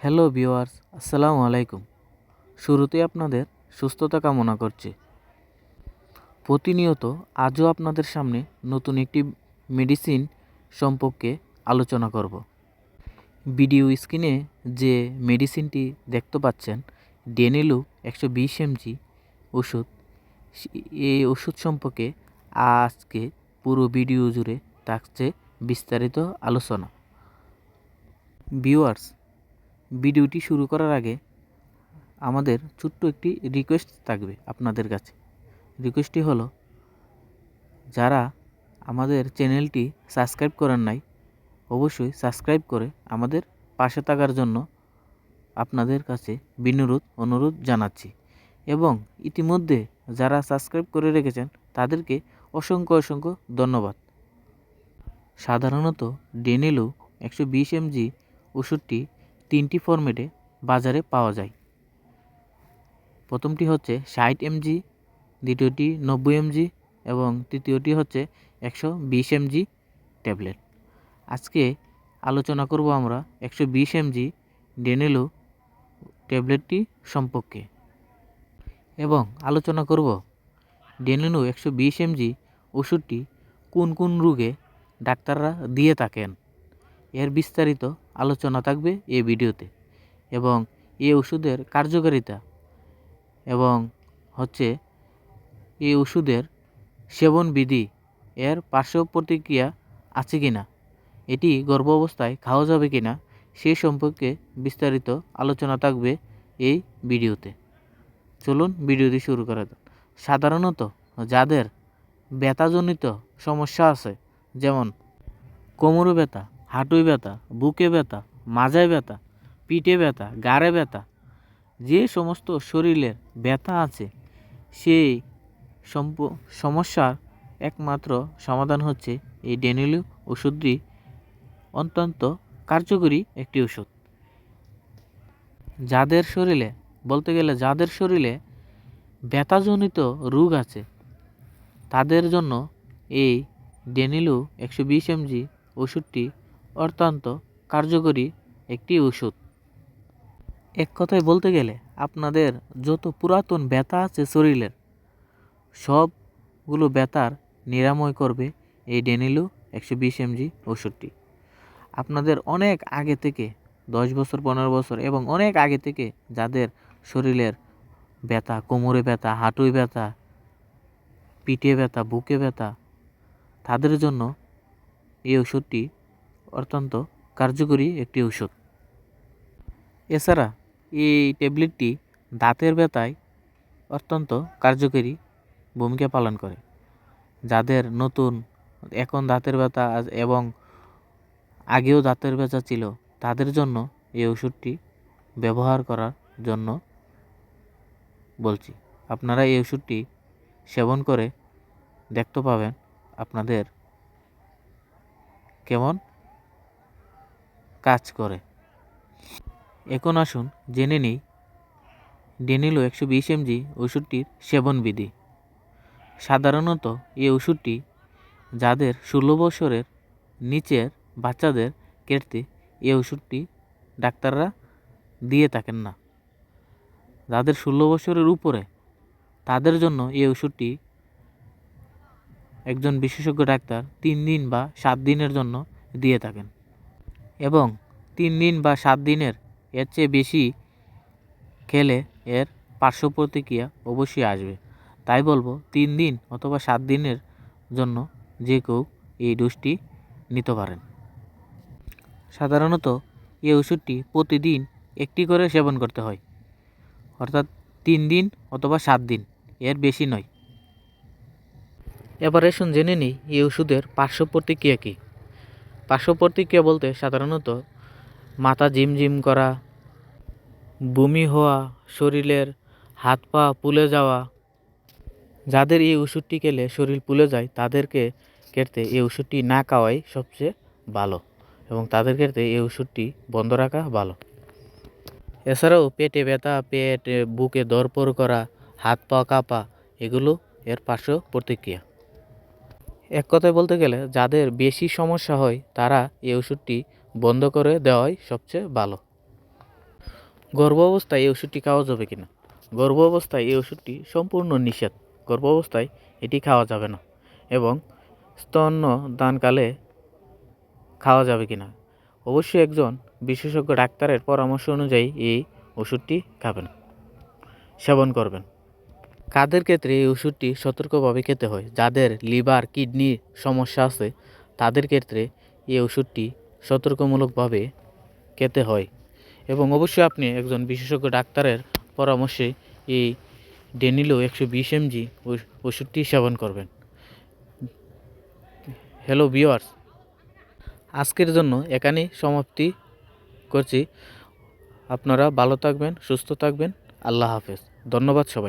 Hello viewers আসসালামু আলাইকুম। শুরুতে আপনাদের সুস্থতা কামনা করছি। প্রতিনিয়ত আজও আপনাদের সামনে নতুন একটি মেডিসিন সম্পর্কে আলোচনা করব। ভিডিও স্ক্রিনে যে মেডিসিনটি দেখতে পাচ্ছেন ডেনিলু একশো বিশ এমজি ওষুধ এই ওষুধ সম্পর্কে আজকে পুরো ভিডিও জুড়ে থাকছে বিস্তারিত আলোচনা। ভিউয়ার্স ভিডিওটি শুরু করার আগে আমাদের ছোট্ট একটি রিকোয়েস্ট থাকবে আপনাদের কাছে। রিকোয়েস্টটি হলো, যারা আমাদের চ্যানেলটি সাবস্ক্রাইব করেন নাই, অবশ্যই সাবস্ক্রাইব করে আমাদের পাশে থাকার জন্য আপনাদের কাছে বিনুরোধ, অনুরোধ জানাচ্ছি। এবং ইতিমধ্যে যারা সাবস্ক্রাইব করে রেখেছেন, তাদেরকে অসংখ্য অসংখ্য ধন্যবাদ। সাধারণত ডেনেলু একশো বিশ এমজি ওষুধটি তিনটি ফরম্যাটে বাজারে পাওয়া যায়। প্রথমটি হচ্ছে ষাট এমজি, দ্বিতীয়টি নব্বই এমজি এবং তৃতীয়টি হচ্ছে একশো বিশ এমজি ট্যাবলেট। আজকে আলোচনা করব আমরা একশো বিশ এমজি ডেনেলো ট্যাবলেটটি সম্পর্কে এবং আলোচনা করব ডেনেলো একশো বিশ এমজি ওষুধটি কোন কোন রোগে ডাক্তাররা দিয়ে থাকেন। এর বিস্তারিত আলোচনা থাকবে এই ভিডিওতে। এবং এই ওষুধের কার্যকারিতা এবং হচ্ছে এই ওষুধের সেবন বিধি এর পার্শ্ব প্রতিক্রিয়া আছে কি না এটি গর্ভ অবস্থায় খাওয়া যাবে কি না সে সম্পর্কে বিস্তারিত আলোচনা থাকবে এই ভিডিওতে। চলুন ভিডিওটি শুরু করা যাক। সাধারণত যাদের ব্যথাজনিত সমস্যা আছে, যেমন কোমরে ব্যথা হাঁটুই ব্যথা, বুকে ব্যথা, মাজায় ব্যথা, পিঠে ব্যথা, গাড়ে ব্যথা, যে সমস্ত শরীরের ব্যথা আছে, সেই সমস্যার একমাত্র সমাধান হচ্ছে এই ডেনিলু ওষুধটি অত্যন্ত কার্যকরী একটি ওষুধ। যাদের শরীরে, বলতে গেলে যাদের শরীরে ব্যথাজনিত রোগ আছে, তাদের জন্য এই ডেনিলু একশো বিশ এমজি ওষুধটি অত্যন্ত কার্যকরী একটি ওষুধ। এক কথায় বলতে গেলে, আপনাদের যত পুরাতন ব্যথা আছে শরীরের, সবগুলো ব্যথার নিরাময় করবে এই ডেনিলু একশো বিশ এমজি ওষুধটি। আপনাদের অনেক আগে থেকে, দশ বছর, পনেরো বছর এবং অনেক আগে থেকে যাদের শরীরের ব্যথা, কোমরে ব্যথা হাঁটুই ব্যথা, পিঠে ব্যথা, বুকে ব্যথা, তাদের জন্য এই ওষুধটি অত্যন্ত কার্যকরী একটি ওষুধ এছাড়া এই ট্যাবলেটটি দাঁতের ব্যথায় অত্যন্ত কার্যকরী ভূমিকা পালন করে, যাদের নতুন এখন দাঁতের ব্যথা এবং আগেও দাঁতের ব্যথা ছিল, তাদের জন্য এই ওষুধটি ব্যবহার করার জন্য বলছি। আপনারা এই ওষুধটি সেবন করে দেখতে পাবেন আপনাদের কেমন কাজ করে। এখন আসুন জেনে নিই ডেনিলো একশো বিশ এমজি ওষুধটির সেবনবিধি। সাধারণত এই ওষুধটি যাদের ষোলো বছরের নিচের বাচ্চাদের কেটতে এই ওষুধটি ডাক্তাররা দিয়ে থাকেন না। যাদের ষোলো বছরের উপরে তাদের জন্য এই ওষুধটি একজন বিশেষজ্ঞ ডাক্তার তিন দিন বা সাত দিনের জন্য দিয়ে থাকেন। এবং তিন দিন বা সাত দিনের এর চেয়ে বেশি খেলে এর পার্শ্ব প্রতিক্রিয়া অবশ্যই আসবে। তাই বলব, তিন দিন অথবা সাত দিনের জন্য যে কেউ এই ডোজটি নিতে পারেন। সাধারণত এই ওষুধটি প্রতিদিন একটি করে সেবন করতে হয়। অর্থাৎ তিন দিন অথবা সাত দিন, এর বেশি নয়। এবার এসুন জেনে নিই এই ওষুধের পার্শ্ব প্রতিক্রিয়া কী। পার্শ্ব প্রতিক্রিয়া বলতে সাধারণত মাথা ঝিমঝিম করা, বমি হওয়া, শরীরের হাত পা পুলে যাওয়া। যাদের এই ওষুধটি খেলে শরীর পুলে যায়, তাদেরকে ক্ষেত্রে এই ওষুধটি না খাওয়াই সবচেয়ে ভালো এবং তাদের ক্ষেত্রে এই ওষুধটি বন্ধ রাখা ভালো। এছাড়াও পেটে ব্যথা, পেট, বুকে দরপর করা, হাত পা কাঁপা, এগুলো এর পার্শ্ব প্রতিক্রিয়া। এক কথায় বলতে গেলে, যাদের বেশি সমস্যা হয়, তারা এই ওষুধটি বন্ধ করে দেওয়াই সবচেয়ে ভালো। গর্ভ অবস্থায় এই ওষুধটি খাওয়া যাবে কিনা? গর্ভ অবস্থায় এই ওষুধটি সম্পূর্ণ নিষেধ। গর্ভ অবস্থায় এটি খাওয়া যাবে না এবং স্তন্য দানকালে খাওয়া যাবে কিনা? অবশ্যই একজন বিশেষজ্ঞ ডাক্তারের পরামর্শ অনুযায়ী এই ওষুধটি খাবেন। সেবন করবেন। কাদের ক্ষেত্রে এই ওষুধটি সতর্কভাবে খেতে হয়? যাদের লিভার, কিডনির সমস্যা আছে, তাদের ক্ষেত্রে এই ওষুধটি সতর্কমূলকভাবে খেতে হয়। এবং অবশ্যই আপনি একজন বিশেষজ্ঞ ডাক্তারের পরামর্শে এই ডেনিলো একশো বিশ এমজি ওষুধটি সেবন করবেন। হ্যালো ভিওয়ার্স আজকের জন্য এখানেই সমাপ্তি করছি। আপনারা ভালো থাকবেন, সুস্থ থাকবেন। আল্লাহ হাফেজ। ধন্যবাদ সবাই।